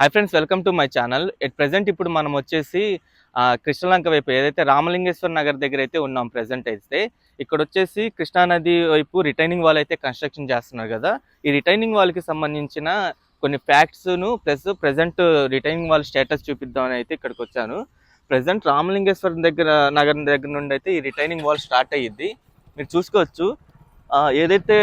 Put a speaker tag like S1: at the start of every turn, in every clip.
S1: Hi friends welcome to my channel at present ఇప్పుడు మనం వచ్చేసి కృష్ణలంక వైపు ఏదైతే రామలింగేశ్వర నగర్ దగ్గర అయితే ఉన్నాం ప్రజెంట్ అయితే ఇక్కడ వచ్చేసి కృష్ణానది వైపు రిటైనింగ్ వాల్ అయితే కన్స్ట్రక్షన్ చేస్తున్నారు కదా. ఈ రిటైనింగ్ వాల్కి సంబంధించిన కొన్ని ఫ్యాక్ట్స్ను plus present retaining wall status చూపిద్దామని అయితే ఇక్కడికి వచ్చాను. ప్రజెంట్ రామలింగేశ్వరం దగ్గర నగరం దగ్గర నుండి అయితే ఈ రిటైనింగ్ వాల్ స్టార్ట్ అయ్యిద్ది. మీరు చూసుకోవచ్చు. ఏదైతే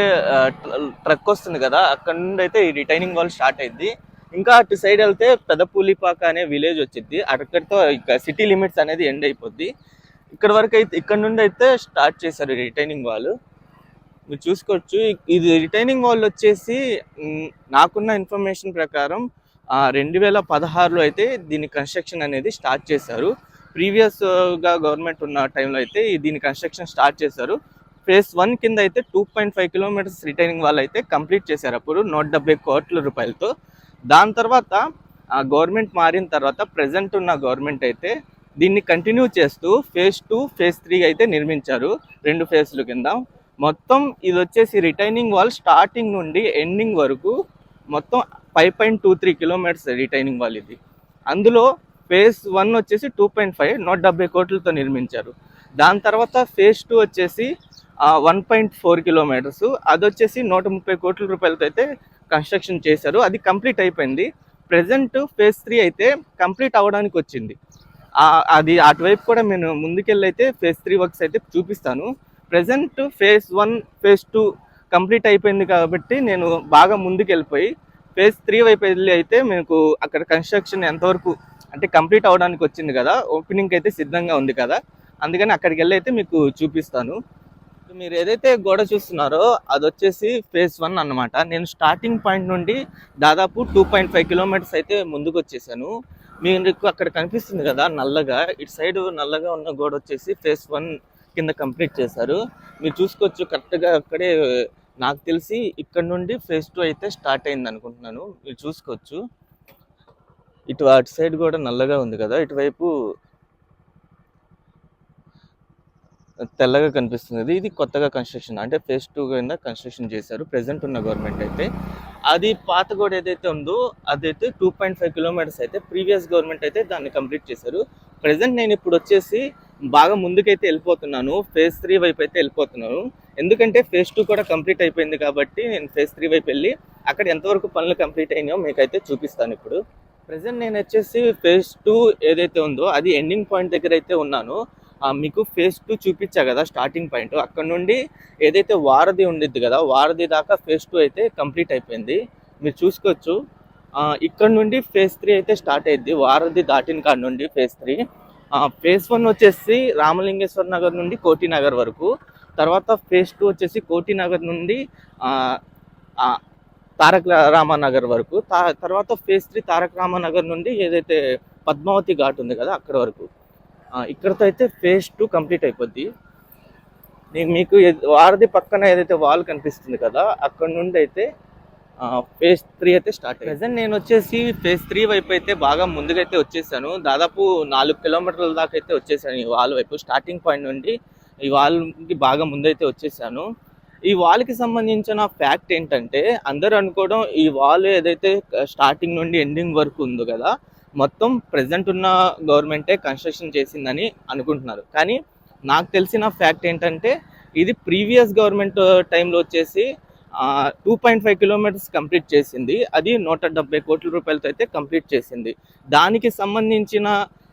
S1: ట్రక్ వస్తుంది కదా అక్కడ నుండి అయితే ఈ రిటైనింగ్ వాల్ స్టార్ట్ అయింది ఇంకా అటు సైడ్ వెళ్తే పెదపూలిపాక అనే విలేజ్ వచ్చింది అక్కడితో ఇక సిటీ లిమిట్స్ అనేది ఎండ్ అయిపోద్ది. ఇక్కడ వరకు అయితే ఇక్కడ నుండి అయితే స్టార్ట్ చేశారు రిటైనింగ్ వాళ్ళు. మీరు చూసుకోవచ్చు ఇది రిటైనింగ్ వాళ్ళు వచ్చేసి నాకున్న ఇన్ఫర్మేషన్ ప్రకారం రెండు వేల పదహారులో అయితే దీని కన్స్ట్రక్షన్ అనేది స్టార్ట్ చేశారు. ప్రీవియస్గా గవర్నమెంట్ ఉన్న టైంలో అయితే దీని కన్స్ట్రక్షన్ స్టార్ట్ చేశారు. ఫేజ్ వన్ కింద అయితే two point five kilometres retaining wall అయితే కంప్లీట్ చేశారు అప్పుడు నూట డెబ్బై కోట్ల రూపాయలతో. దాని తర్వాత ఆ గవర్నమెంట్ మారిన తర్వాత ప్రజెంట్ ఉన్న గవర్నమెంట్ అయితే దీన్ని కంటిన్యూ చేస్తూ ఫేజ్ టూ ఫేజ్ త్రీ అయితే నిర్మించారు రెండు ఫేజ్ల కింద. మొత్తం ఇది వచ్చేసి రిటైనింగ్ వాల్ స్టార్టింగ్ నుండి ఎండింగ్ వరకు మొత్తం five point two three kilometres retaining wall ఇది. అందులో ఫేజ్ వన్ వచ్చేసి టూ పాయింట్ ఫైవ్ నూట డెబ్బై కోట్లతో నిర్మించారు. దాని తర్వాత ఫేజ్ టూ వచ్చేసి వన్ పాయింట్ ఫోర్ కిలోమీటర్స్. అది వచ్చేసి నూట ముప్పై కోట్ల రూపాయలతో అయితే కన్స్ట్రక్షన్ చేశారు. అది కంప్లీట్ అయిపోయింది. ప్రజెంట్ ఫేజ్ త్రీ అయితే కంప్లీట్ అవ్వడానికి వచ్చింది. అది అటువైపు కూడా నేను ముందుకెళ్ళి అయితే ఫేజ్ త్రీ వర్క్స్ అయితే చూపిస్తాను. Present phase one phase two complete అయిపోయింది కాబట్టి నేను బాగా ముందుకు వెళ్ళిపోయి ఫేజ్ త్రీ వైపు వెళ్ళి అయితే మీకు అక్కడ కన్స్ట్రక్షన్ ఎంతవరకు అంటే కంప్లీట్ అవ్వడానికి వచ్చింది కదా ఓపెనింగ్ అయితే సిద్ధంగా ఉంది కదా అందుకని అక్కడికి వెళ్ళి అయితే మీకు చూపిస్తాను. మీరు ఏదైతే గోడ చూస్తున్నారో అది వచ్చేసి ఫేజ్ వన్ అన్నమాట. నేను స్టార్టింగ్ పాయింట్ నుండి దాదాపు టూ పాయింట్ ఫైవ్ కిలోమీటర్స్ అయితే ముందుకు వచ్చేసాను మీకు అక్కడ కనిపిస్తుంది కదా నల్లగా ఇటు సైడ్ నల్లగా ఉన్న గోడ వచ్చేసి ఫేజ్ వన్ కింద కంప్లీట్ చేశారు. మీరు చూసుకోవచ్చు కరెక్ట్గా అక్కడే నాకు తెలిసి ఇక్కడ నుండి ఫేజ్ టూ అయితే స్టార్ట్ అయింది అనుకుంటున్నాను. మీరు చూసుకోవచ్చు. ఇటు అటు సైడ్ కూడా నల్లగా ఉంది కదా ఇటువైపు తెల్లగా కనిపిస్తుంది ఇది. కొత్తగా కన్స్ట్రక్షన్ అంటే ఫేజ్ టూ కింద కన్స్ట్రక్షన్ చేశారు. ప్రెసెంట్ ఉన్న గవర్నమెంట్ అయితే. అది పాత గోడ ఏదైతే ఉందో అదైతే టూ పాయింట్ ఫైవ్ కిలోమీటర్స్ అయితే ప్రీవియస్ గవర్నమెంట్ అయితే దాన్ని కంప్లీట్ చేశారు. ప్రజెంట్ నేను ఇప్పుడు వచ్చేసి బాగా ముందుకైతే వెళ్ళిపోతున్నాను. ఫేజ్ త్రీ వైపు అయితే వెళ్ళిపోతున్నాను. ఎందుకంటే ఫేజ్ టూ కూడా కంప్లీట్ అయిపోయింది కాబట్టి నేను ఫేజ్ త్రీ వైపు వెళ్ళి అక్కడ ఎంతవరకు పనులు కంప్లీట్ అయినాయో మీకైతే చూపిస్తాను ఇప్పుడు. ప్రజెంట్ నేను వచ్చేసి ఫేజ్ టూ ఏదైతే ఉందో అది ఎండింగ్ పాయింట్ దగ్గర అయితే ఉన్నాను. మీకు ఫేస్ టూ చూపించా కదా స్టార్టింగ్ పాయింట్ అక్కడ నుండి ఏదైతే వారధి ఉండిద్ది కదా వారధి దాకా ఫేస్ టూ అయితే కంప్లీట్ అయిపోయింది. మీరు చూసుకోవచ్చు. ఇక్కడ నుండి ఫేజ్ త్రీ అయితే స్టార్ట్ అయింది వారధి దాటిన కాడ నుండి ఫేజ్ త్రీ ఫేజ్ వన్ వచ్చేసి రామలింగేశ్వర నగర్ నుండి కోటి నగర్ వరకు. తర్వాత ఫేజ్ టూ వచ్చేసి కోటి నగర్ నుండి తారక రామానగర్ వరకు. తర్వాత ఫేజ్ త్రీ తారక రామానగర్ నుండి ఏదైతే పద్మావతి ఘాట్ ఉంది కదా అక్కడ వరకు. ఇక్కడతో అయితే ఫేజ్ టూ కంప్లీట్ అయిపోద్ది. నేను మీకు ఎద్- వారధి పక్కన ఏదైతే వాల్ కనిపిస్తుంది కదా అక్కడ నుండి అయితే ఫేజ్ త్రీ అయితే స్టార్ట్ ప్రజెంట్ నేను వచ్చేసి ఫేజ్ త్రీ వైపు అయితే బాగా ముందుకైతే వచ్చేసాను. దాదాపు నాలుగు కిలోమీటర్ల దాకా అయితే వచ్చేసాను ఈ వాల్ వైపు. స్టార్టింగ్ పాయింట్ నుండి ఈ వాల్కి బాగా ముందైతే వచ్చేసాను. ఈ వాల్కి సంబంధించిన ఫ్యాక్ట్ ఏంటంటే అందరూ అనుకోవడం ఈ వాల్ ఏదైతే స్టార్టింగ్ నుండి ఎండింగ్ వరకు ఉందో కదా మొత్తం ప్రజెంట్ ఉన్న గవర్నమెంటే కన్స్ట్రక్షన్ చేసిందని అనుకుంటున్నారు. కానీ నాకు తెలిసిన ఫ్యాక్ట్ ఏంటంటే ఇది ప్రీవియస్ గవర్నమెంట్ టైంలో వచ్చేసి two point five kilometres complete చేసింది. అది నూట డెబ్బై కోట్ల రూపాయలతో అయితే కంప్లీట్ చేసింది. దానికి సంబంధించిన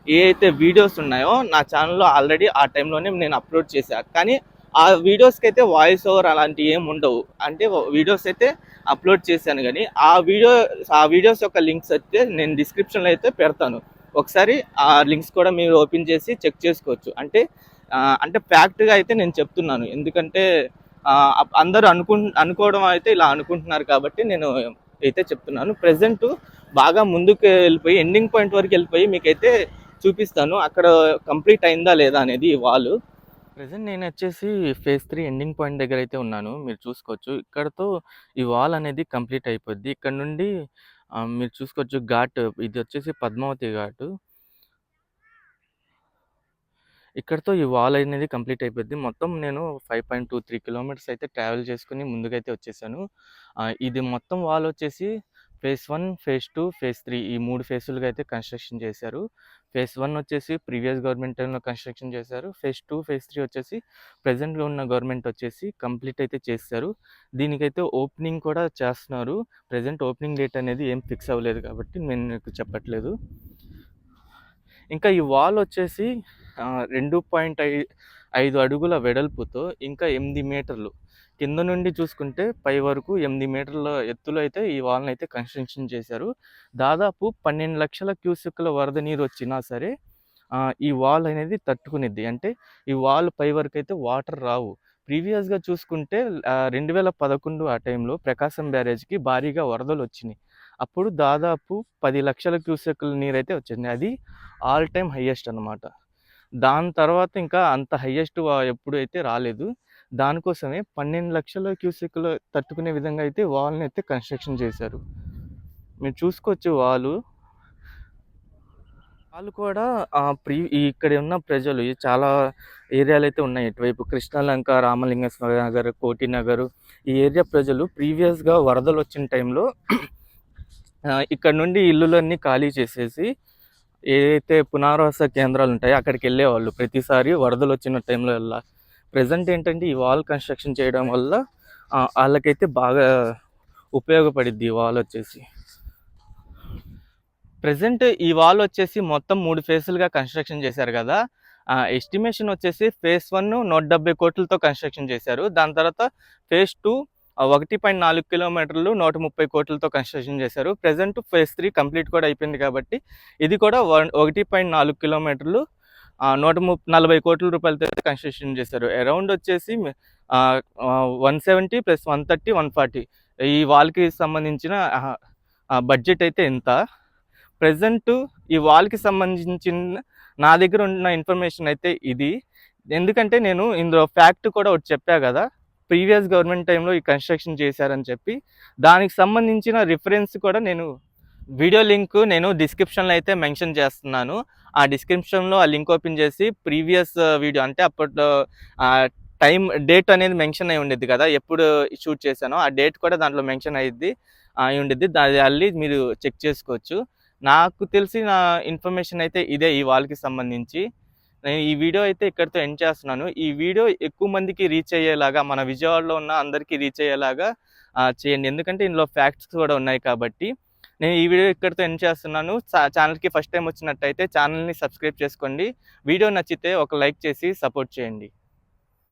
S1: ఏ అయితే వీడియోస్ ఉన్నాయో నా ఛానల్లో ఆల్రెడీ ఆ టైంలోనే నేను అప్లోడ్ చేశాను కానీ ఆ వీడియోస్కి అయితే వాయిస్ ఓవర్ అలాంటివి ఏమి ఉండవు. అంటే వీడియోస్ అయితే అప్లోడ్ చేశాను కానీ ఆ వీడియో ఆ వీడియోస్ యొక్క లింక్స్ అయితే నేను డిస్క్రిప్షన్లో అయితే పెడతాను. ఒకసారి ఆ లింక్స్ కూడా మీరు ఓపెన్ చేసి చెక్ చేసుకోవచ్చు. అంటే అంటే ఫ్యాక్ట్గా అయితే నేను చెప్తున్నాను. ఎందుకంటే అందరూ అనుకు అనుకోవడం అయితే ఇలా అనుకుంటున్నారు కాబట్టి నేను అయితే చెప్తున్నాను. ప్రజెంట్ బాగా ముందుకు వెళ్ళిపోయి ఎండింగ్ పాయింట్ వరకు వెళ్ళిపోయి మీకైతే చూపిస్తాను. అక్కడ కంప్లీట్ అయిందా లేదా అనేది ఈ ప్రజెంట్ నేను వచ్చేసి ఫేజ్ త్రీ ఎండింగ్ పాయింట్ దగ్గర అయితే ఉన్నాను. మీరు చూసుకోవచ్చు. ఇక్కడతో ఈ వాల్ అనేది కంప్లీట్ అయిపోద్ది. ఇక్కడ నుండి మీరు చూసుకోవచ్చు ఘాట్. ఇది వచ్చేసి పద్మావతి ఘాటు. ఇక్కడతో ఈ వాల్ అనేది కంప్లీట్ అయిపోద్ది. మొత్తం నేను five point two three kilometres అయితే ట్రావెల్ చేసుకుని ముందుకైతే వచ్చేసాను. ఇది మొత్తం వాల్ వచ్చేసి phase one phase two phase three ఈ మూడు ఫేజులుగా అయితే కన్స్ట్రక్షన్ చేశారు. ఫేజ్ వన్ వచ్చేసి ప్రీవియస్ గవర్నమెంట్ టైంలో కన్స్ట్రక్షన్ చేశారు. ఫేజ్ టూ ఫేజ్ త్రీ వచ్చేసి ప్రజెంట్లో ఉన్న గవర్నమెంట్ వచ్చేసి కంప్లీట్ అయితే చేశారు దీనికైతే ఓపెనింగ్ కూడా చేస్తున్నారు. ప్రజెంట్ ఓపెనింగ్ డేట్ అనేది ఏం ఫిక్స్ అవ్వలేదు కాబట్టి నేను మీకు చెప్పట్లేదు. ఇంకా ఈ వాల్ వచ్చేసి రెండు పాయింట్ ఐ ఐదు అడుగుల వెడల్పుతో ఇంకా ఎనిమిది మీటర్లు కింద నుండి చూసుకుంటే పై వరకు ఎనిమిది మీటర్ల ఎత్తులో అయితే ఈ వాల్ని అయితే కన్స్ట్రక్షన్ చేశారు. దాదాపు పన్నెండు లక్షల క్యూసెక్ల వరద నీరు వచ్చినా సరే ఈ వాల్ అనేది తట్టుకునిద్ది. అంటే ఈ వాల్ పై వరకు అయితే వాటర్ రావు. ప్రీవియస్గా చూసుకుంటే రెండు వేల పదకొండు ఆ టైంలో ప్రకాశం బ్యారేజ్కి భారీగా వరదలు వచ్చినాయి. అప్పుడు దాదాపు పది లక్షల క్యూసెక్ల నీరు అయితే వచ్చింది. అది ఆల్ టైమ్ హయ్యెస్ట్ అన్నమాట. దాని తర్వాత ఇంకా అంత హయ్యెస్ట్ ఎప్పుడు అయితే రాలేదు. దానికోసమే పన్నెండు లక్షల క్యూసెక్లు తట్టుకునే విధంగా అయితే వాల్ని అయితే కన్స్ట్రక్షన్ చేశారు. మీరు చూసుకోవచ్చు వాళ్ళు వాళ్ళు కూడా ప్రీ ఇక్కడ ఉన్న ప్రజలు చాలా ఏరియాలు అయితే ఉన్నాయి. ఇటువైపు కృష్ణలంక రామలింగేశ్వర నగర్ కోటి నగర్ ఈ ఏరియా ప్రజలు ప్రీవియస్గా వరదలు వచ్చిన టైంలో ఇక్కడ నుండి ఇల్లులన్నీ ఖాళీ చేసేసి ఏదైతే పునరావాస కేంద్రాలు ఉంటాయో అక్కడికి వెళ్ళేవాళ్ళు ప్రతిసారి వరదలు వచ్చిన టైంలో వెళ్ళా ప్రజెంట్ ఏంటంటే ఈ వాల్ కన్స్ట్రక్షన్ చేయడం వల్ల వాళ్ళకైతే బాగా ఉపయోగపడిద్ది ఈ వాల్ వచ్చేసి. ప్రజెంట్ ఈ వాల్ వచ్చేసి మొత్తం మూడు ఫేసులుగా కన్స్ట్రక్షన్ చేశారు కదా. ఎస్టిమేషన్ వచ్చేసి ఫేస్ వన్ నూట డెబ్బై కోట్లతో కన్స్ట్రక్షన్ చేశారు. దాని తర్వాత ఫేస్ టూ ఒకటి పాయింట్ నాలుగు కిలోమీటర్లు నూట ముప్పై కోట్లతో కన్స్ట్రక్షన్ చేశారు. ప్రజెంట్ ఫేజ్ త్రీ కంప్లీట్ కూడా అయిపోయింది కాబట్టి ఇది కూడా వన్ ఒకటి పాయింట్ నాలుగు కిలోమీటర్లు నూట ముప్పై నలభై కోట్ల రూపాయలతో కన్స్ట్రక్షన్ చేశారు. అరౌండ్ వచ్చేసి one seventy plus one thirty one forty ఈ వాల్కి సంబంధించిన బడ్జెట్ అయితే ఎంత? ప్రజెంట్ ఈ వాల్కి సంబంధించిన నా దగ్గర ఉన్న ఇన్ఫర్మేషన్ అయితే ఇది. ఎందుకంటే నేను ఇందులో ఫ్యాక్ట్ కూడా ఒకటి చెప్పా కదా ప్రీవియస్ గవర్నమెంట్ టైంలో ఈ కన్స్ట్రక్షన్ చేశారని చెప్పి దానికి సంబంధించిన రిఫరెన్స్ కూడా నేను వీడియో లింక్ నేను డిస్క్రిప్షన్లో అయితే మెన్షన్ చేస్తున్నాను. ఆ డిస్క్రిప్షన్లో ఆ లింక్ ఓపెన్ చేసి ప్రీవియస్ వీడియో అంటే అప్పట్లో టైం డేట్ అనేది మెన్షన్ అయి ఉండేది కదా ఎప్పుడు షూట్ చేశానో ఆ డేట్ కూడా దాంట్లో మెన్షన్ అయ్యిద్ది అయి ఉండేది అది అల్లి మీరు చెక్ చేసుకోవచ్చు. నాకు తెలిసి నా ఇన్ఫర్మేషన్ అయితే ఇదే ఈ వాళ్ళకి సంబంధించి. నేను ఈ వీడియో అయితే ఇక్కడితో ఎండ్ చేస్తున్నాను. ఈ వీడియో ఎక్కువ మందికి రీచ్ అయ్యేలాగా మన విజయవాడలో ఉన్న అందరికీ రీచ్ అయ్యేలాగా చేయండి. ఎందుకంటే ఇందులో ఫ్యాక్ట్స్ కూడా ఉన్నాయి కాబట్టి. నేను ఈ వీడియో ఇక్కడితో ఎండ్ చేస్తున్నాను. చా- ఛానల్కి ఫస్ట్ టైం వచ్చినట్టయితే ఛానల్ని సబ్స్క్రైబ్ చేసుకోండి. వీడియో నచ్చితే ఒక లైక్ చేసి సపోర్ట్ చేయండి.